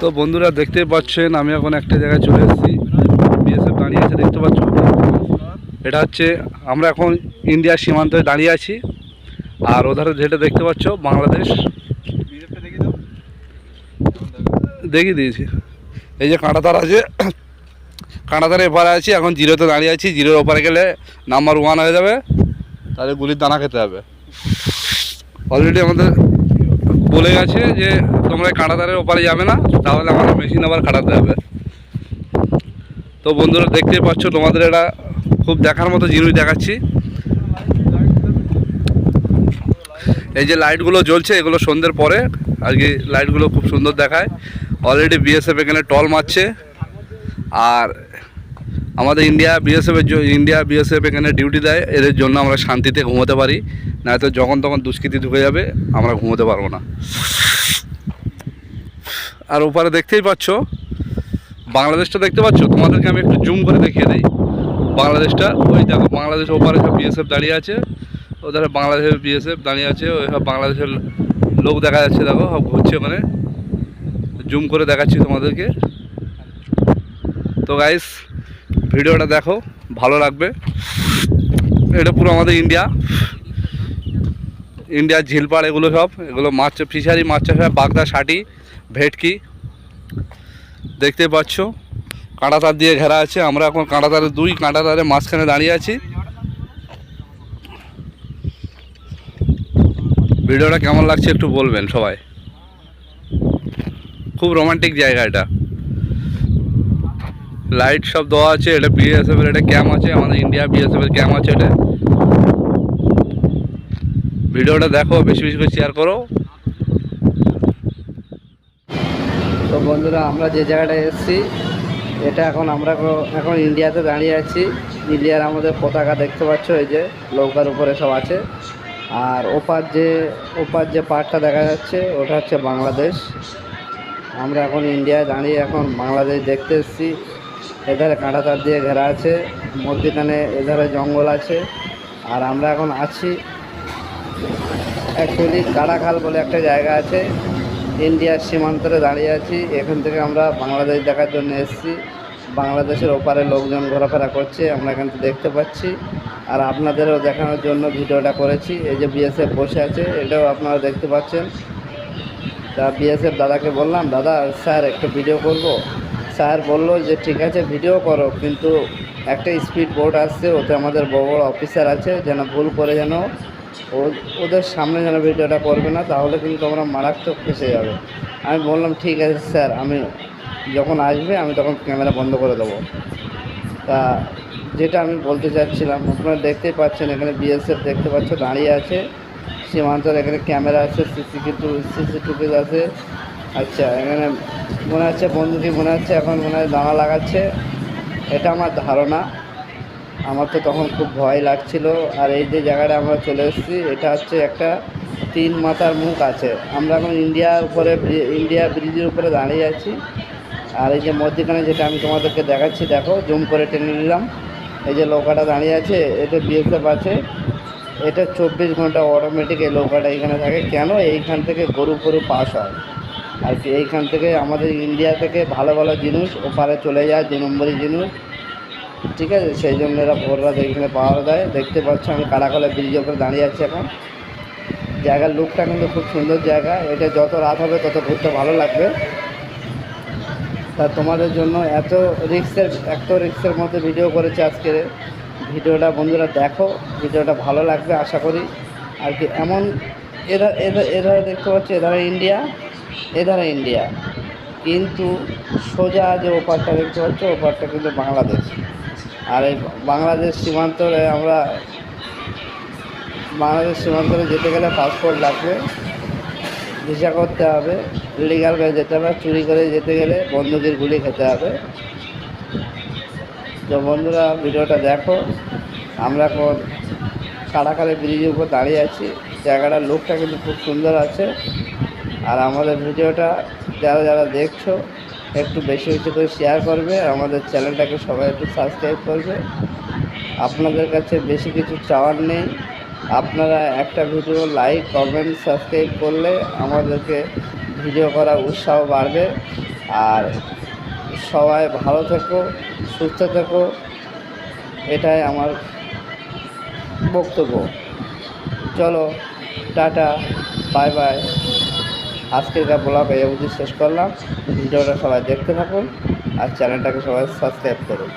তো বন্ধুরা দেখতে পাচ্ছেন, আমি এখন একটা জায়গায় চলে এসেছি। বিএসএফ দাঁড়িয়ে আছে, দেখতে পাচ্ছ? এটা হচ্ছে, আমরা এখন ইন্ডিয়ার সীমান্তে দাঁড়িয়ে আছি। আর ওধারে যেটা দেখতে পাচ্ছ, বাংলাদেশ। দেখিয়ে দিয়েছি। এই যে কাঁটাতার আছে কাঁটাতারের এপারে আছি, এখন জিরোতে দাঁড়িয়ে আছি। জিরোর ওপারে গেলে নাম্বার ওয়ান হয়ে যাবে, তাহলে গুলির দানা খেতে হবে। অলরেডি আমাদের বলে গেছে যে তোমরা কাঁটাতারের ওপারে যাবে না, তাহলে আমাদের মেশিন আবার কাটাতে হবে। তো বন্ধুরা, দেখতেই পাচ্ছ, তোমাদের এটা খুব দেখার মতো জিনিস দেখাচ্ছি। এই যে লাইটগুলো জ্বলছে, এগুলো সন্ধ্যের পরে, আর কি লাইটগুলো খুব সুন্দর দেখায়। অলরেডি বিএসএফ এখানে টল মারছে, আর আমাদের ইন্ডিয়া বিএসএফের ইন্ডিয়া বিএসএফ এখানে ডিউটি দেয়। এদের জন্য আমরা শান্তিতে ঘুমোতে পারি। নয়তো যখন তখন দুষ্কৃতি ঢুকে যাবে, আমরা ঘুমোতে পারব না। আর ওপারে দেখতেই পাচ্ছ, বাংলাদেশটা দেখতে পাচ্ছ? তোমাদেরকে আমি একটু জুম করে দেখিয়ে দিই। বাংলাদেশটা, ওই দেখো, বাংলাদেশ ওপারে সব বিএসএফ দাঁড়িয়ে আছে। ওধারে বাংলাদেশের বিএসএফ দাঁড়িয়ে আছে, ওই সব বাংলাদেশের লোক দেখা যাচ্ছে, দেখো, সব ঘুরছে ওখানে। জুম করে দেখাচ্ছি তোমাদেরকে। তো গাইস ভিডিওটা দেখো, ভালো লাগবে। এটা পুরো আমাদের ইন্ডিয়া। ইন্ডিয়ার ঝিলপাড় এগুলো সব। এগুলো মাছ, ফিশারি, মাছ চাষ বাগদা ষাটি ভেটকি। দেখতে পাচ্ছ, কাঁটাতার দিয়ে ঘেরা আছে। আমরা এখন কাঁটাতারের দুই কাঁটাতারের মাঝখানে দাঁড়িয়ে আছি। ভিডিওটা কেমন লাগছে একটু বলবেন সবাই। খুব রোমান্টিক জায়গা এটা। লাইট সব দেওয়া আছে, এটা বিএসএফ এর এটা ক্যাম্প আছে, আমাদের ইন্ডিয়া বিএসএফ এর ক্যাম্প আছে এটা। ভিডিওটা দেখো, বেশি বেশি করে শেয়ার করো। তো বন্ধুরা, আমরা যে জায়গাটায় এসেছি, এটা এখন আমরা এখন ইন্ডিয়াতে দাঁড়িয়ে আছি। ইন্ডিয়ার আমাদের পতাকা দেখতে পাচ্ছ, এই যে নৌকার উপরে সব আছে। আর ওপার যে ওপার যে পার্টটা দেখা যাচ্ছে, ওটা হচ্ছে বাংলাদেশ। আমরা এখন ইন্ডিয়ায় দাঁড়িয়ে এখন বাংলাদেশ দেখতে এসেছি। এধারে কাঁটা তার দিয়ে ঘেরা আছে, মধ্যিখানে এধারে জঙ্গল আছে। আর আমরা এখন আছি অ্যাকচুয়ালি কাড়াখাল বলে একটা জায়গা আছে। ইন্ডিয়ার সীমান্তরে দাঁড়িয়ে আছি। এখান থেকে আমরা বাংলাদেশ দেখার জন্য এসেছি। বাংলাদেশের ওপারে লোকজন ঘোরাফেরা করছে, আমরা এখান থেকে দেখতে পাচ্ছি। আর আপনাদেরও দেখানোর জন্য ভিডিওটা করেছি। এই যে বিএসএফ বসে আছে, এটাও আপনারা দেখতে পাচ্ছেন। তা বিএসএফ দাদাকে বললাম, দাদা, স্যার, একটু ভিডিও করব? স্যার বলল যে, ঠিক আছে ভিডিও করো। কিন্তু একটা স্পিড বোট আসছে, ওতে আমাদের বড় বড় অফিসার আছে, যেন ভুল করে যেন ওদের সামনে যেন ভিডিওটা করবে না, তাহলে কিন্তু আমরা মারাত্মক ফেসে যাবে। আমি বললাম, ঠিক আছে, স্যার, আমি যখন আসবে, আমি তখন ক্যামেরা বন্ধ করে দেবো। তা যেটা আমি বলতে চাচ্ছিলাম, আপনারা দেখতেই পাচ্ছেন, এখানে বিএসএফ দেখতে পাচ্ছ, দাঁড়িয়ে আছে। সীমান্তর এখানে ক্যামেরা আছে সিসিটিভি সিসিটিভি আছে। আচ্ছা এখানে মনে হচ্ছে বন্ধুটি, মনে হচ্ছে এখন মনে হয় দানা লাগাচ্ছে। এটা আমার ধারণা। আমার তো তখন খুব ভয় লাগছিল। আর এই যে জায়গাটা আমরা চলে এসেছি, এটা হচ্ছে একটা তিন মাথার মুখ আছে। আমরা এখন ইন্ডিয়ার উপরে, ইন্ডিয়া ব্রিজের উপরে দাঁড়িয়ে আছি। আর এই যে মধ্যখানে যেটা আমি তোমাদেরকে দেখাচ্ছি, দেখো, জুম করে টেনে নিলাম। এই যে নৌকাটা দাঁড়িয়ে আছে এতে বিএসএফ আছে। এটা চব্বিশ ঘণ্টা অটোমেটিক এই নৌকাটা এখানে থাকে। কেন? এইখান থেকে গরু গরু পাস হয়। আর এইখান থেকে আমাদের ইন্ডিয়া থেকে ভালো ভালো জিনিস ওপারে চলে যায়, দু নম্বরই জিনিস। ঠিক আছে? সেই জন্য এরা ভোররা এখানে পাওয়া দেয়। দেখতে পাচ্ছ আমি কারাকলে ব্রিজের উপরে দাঁড়িয়ে আছি এখন। জায়গার লুকটা কিন্তু খুব সুন্দর জায়গা। এটা যত রাত হবে তত ঘুরতে ভালো লাগবে। তা তোমাদের জন্য এত রিক্সের এত রিক্সের মধ্যে ভিডিও করেছে আজকে। ভিডিওটা বন্ধুরা দেখো। ভিডিওটা ভালো লাগবে আশা করি। আর কি এমন এরা এরা এধারে দেখতে পাচ্ছি এধারে ইন্ডিয়া এধারে ইন্ডিয়া কিন্তু সোজা যে ওপারটা দেখতে পাচ্ছ, ওপারটা কিন্তু বাংলাদেশ। আর এই বাংলাদেশ সীমান্তরে আমরা বাংলাদেশ সীমান্তরে যেতে গেলে পাসপোর্ট লাগবে ভিসা করতে হবে লিগাল করে যেতে হবে, চুরি করে যেতে গেলে বন্দুকের গুলি খেতে হবে। তো বন্ধুরা, ভিডিওটা দেখো। আমরা এখন কাড়াকালে ব্রিজের উপর দাঁড়িয়ে আছি। জায়গাটার লোকটা কিন্তু খুব সুন্দর আছে। আর আমাদের ভিডিওটা যারা যারা দেখছ, একটু বেশি বেশি করে শেয়ার করবে আমাদের চ্যানেলটাকে সবাই একটু সাবস্ক্রাইব করবে। আপনাদের কাছে বেশি কিছু চাওয়ার নেই। আপনারা একটা ভিডিও লাইক কমেন্ট সাবস্ক্রাইব করলে আমাদেরকে ভিডিও করার উৎসাহ বাড়বে। আর সবাই ভালো থেকো, সুস্থ থেকো। এটাই আমার বক্তব্য। চলো, টাটা বাই বাই আজকের ব্লগ এই অবধি শেষ করলাম। ভিডিওটা সবাই দেখতে থাকুন আর চ্যানেলটাকে সবাই সাবস্ক্রাইব করুন।